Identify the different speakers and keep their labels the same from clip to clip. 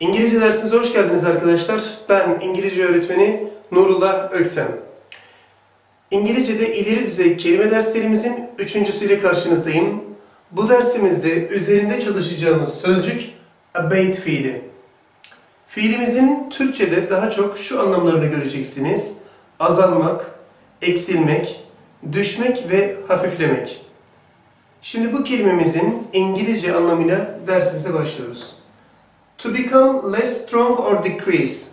Speaker 1: İngilizce dersinize hoş geldiniz arkadaşlar. Ben İngilizce öğretmeni Nurullah Öktem. İngilizce'de ileri düzey kelime derslerimizin üçüncüsüyle karşınızdayım. Bu dersimizde üzerinde çalışacağımız sözcük abate fiili. Fiilimizin Türkçe'de daha çok şu anlamlarını göreceksiniz. Azalmak, eksilmek, düşmek ve hafiflemek. Şimdi bu kelimemizin İngilizce anlamıyla dersimize başlıyoruz. To become less strong or decrease.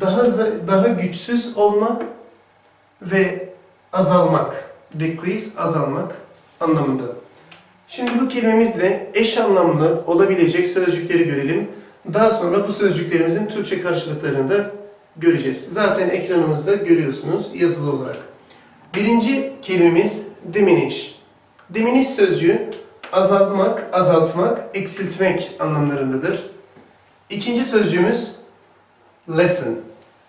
Speaker 1: Daha daha güçsüz olma ve azalmak. Decrease azalmak anlamında. Şimdi bu kelimemizle eş anlamlı olabilecek sözcükleri görelim. Daha sonra bu sözcüklerimizin Türkçe karşılıklarını da göreceğiz. Zaten ekranımızda görüyorsunuz yazılı olarak. Birinci kelimemiz diminish. Diminish sözcüğü azaltmak, azaltmak, eksiltmek anlamlarındadır. İkinci sözcüğümüz lesson.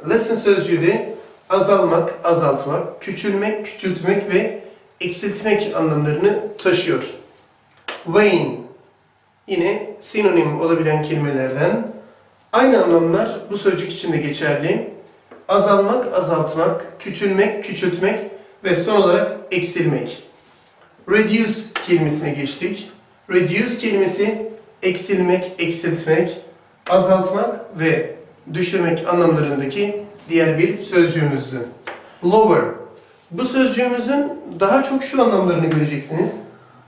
Speaker 1: Lesson sözcüğü de azalmak, azaltmak, küçülmek, küçültmek ve eksiltmek anlamlarını taşıyor. Wane yine sinonim olabilen kelimelerden. Aynı anlamlar bu sözcük için de geçerli. Azalmak, azaltmak, küçülmek, küçültmek ve son olarak eksilmek. Reduce kelimesine geçtik. Reduce kelimesi eksilmek, eksiltmek, azaltmak ve düşürmek anlamlarındaki diğer bir sözcüğümüzdü. Lower. Bu sözcüğümüzün daha çok şu anlamlarını göreceksiniz.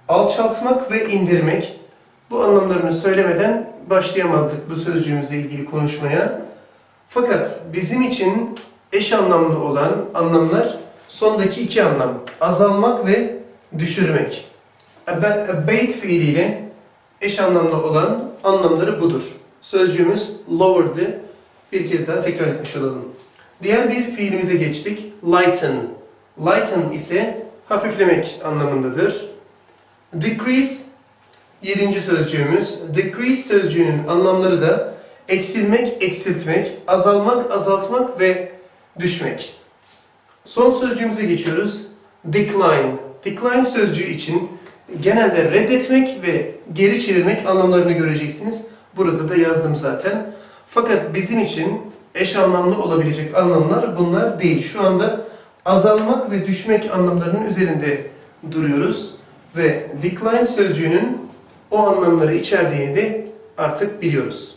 Speaker 1: Alçaltmak ve indirmek. Bu anlamlarını söylemeden başlayamazdık bu sözcüğümüzle ilgili konuşmaya. Fakat bizim için eş anlamlı olan anlamlar sondaki iki anlam. Azalmak ve düşürmek. Ab- Abate fiiliyle eş anlamlı olan anlamları budur. Sözcüğümüz lower'dı. Bir kez daha tekrar etmiş olalım. Diğer bir fiilimize geçtik. Lighten. Lighten ise hafiflemek anlamındadır. Decrease yedinci sözcüğümüz. Decrease sözcüğünün anlamları da eksilmek, eksiltmek, azalmak, azaltmak ve düşmek. Son sözcüğümüze geçiyoruz. Decline. Decline sözcüğü için genelde reddetmek ve geri çevirmek anlamlarını göreceksiniz. Burada da yazdım zaten. Fakat bizim için eş anlamlı olabilecek anlamlar bunlar değil. Şu anda azalmak ve düşmek anlamlarının üzerinde duruyoruz. Ve decline sözcüğünün o anlamları içerdiğini de artık biliyoruz.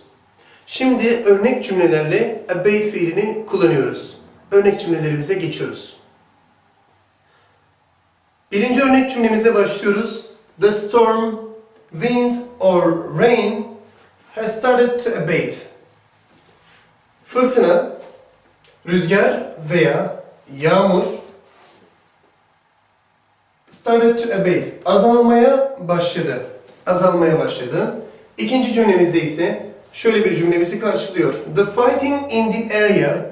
Speaker 1: Şimdi örnek cümlelerle abate fiilini kullanıyoruz. Örnek cümlelerimize geçiyoruz. Birinci örnek cümlemize başlıyoruz. The storm, wind or rain has started to abate. Fırtına, rüzgar veya yağmur started to abate. Azalmaya başladı. Azalmaya başladı. İkinci cümlemizde ise şöyle bir cümlemizi karşılıyor. The fighting in the area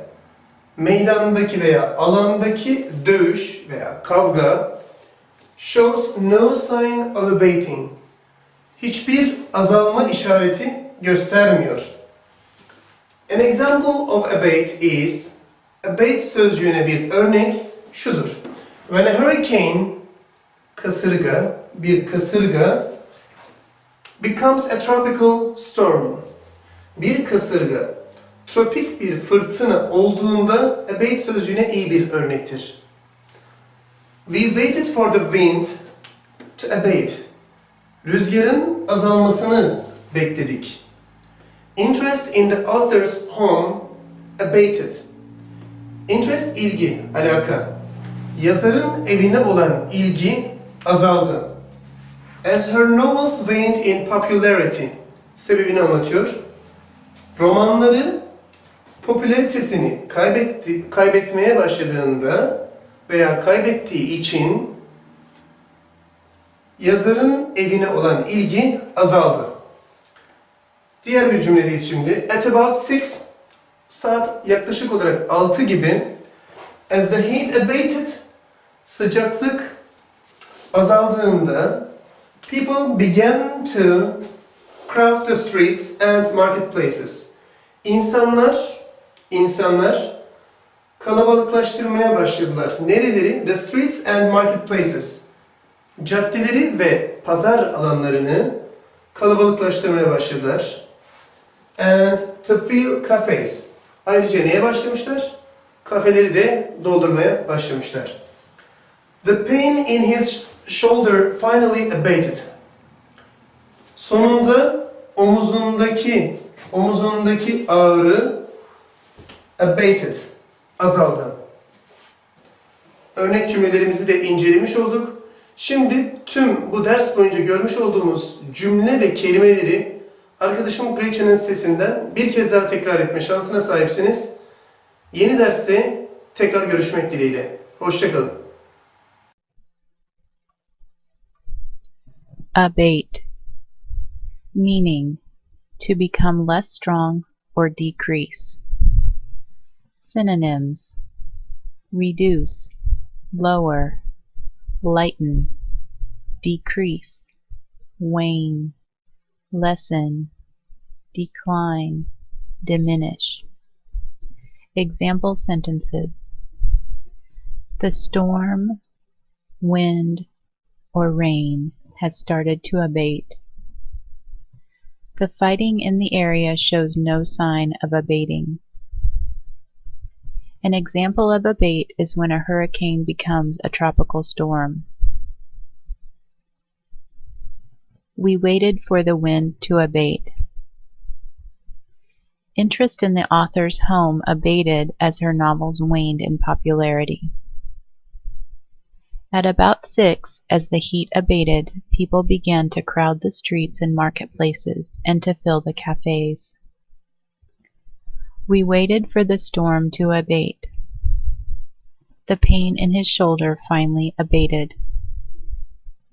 Speaker 1: meydandaki veya alandaki dövüş veya kavga shows no sign of abating. Hiçbir azalma işareti göstermiyor. An example of abate is abate sözcüğüne bir örnek şudur. When a hurricane kasırga bir kasırga becomes a tropical storm. Bir kasırga tropik bir fırtına olduğunda abate sözcüğüne iyi bir örnektir. We waited for the wind to abate. Rüzgarın azalmasını bekledik. Interest in the author's home abated. Interest ilgi, alaka. Yazarın evine olan ilgi azaldı. As her novels waned in popularity. Sebebini anlatıyor. Romanları popülaritesini kaybetti, kaybetmeye başladığında veya kaybettiği için yazarın evine olan ilgi azaldı. Diğer bir cümledeyiz şimdi. At about 6 saat yaklaşık olarak 6 gibi as the heat abated sıcaklık azaldığında people began to crowd the streets and marketplaces. İnsanlar insanlar kalabalıklaştırmaya başladılar. Nereleri? The streets and marketplaces. Caddeleri ve pazar alanlarını kalabalıklaştırmaya başladılar. And to fill cafes. Ayrıca neye başlamışlar? Kafeleri de doldurmaya başlamışlar. The pain in his shoulder finally abated. Sonunda omuzundaki omuzundaki ağrı abated, azaldı. Örnek cümlelerimizi de incelemiş olduk. Şimdi tüm bu ders boyunca görmüş olduğumuz cümle ve kelimeleri arkadaşım Gretchen'in sesinden bir kez daha tekrar etme şansına sahipsiniz. Yeni derste tekrar görüşmek dileğiyle. Hoşçakalın.
Speaker 2: Abate. Meaning to become less strong or decrease. Synonyms reduce, lower, lighten, decrease, wane, lessen, decline, diminish. Example sentences The storm, wind, or rain has started to abate. The fighting in the area shows no sign of abating. An example of abate is when a hurricane becomes a tropical storm. We waited for the wind to abate. Interest in the author's home abated as her novels waned in popularity. At about six, as the heat abated, people began to crowd the streets and marketplaces and to fill the cafes. We waited for the storm to abate. The pain in his shoulder finally abated.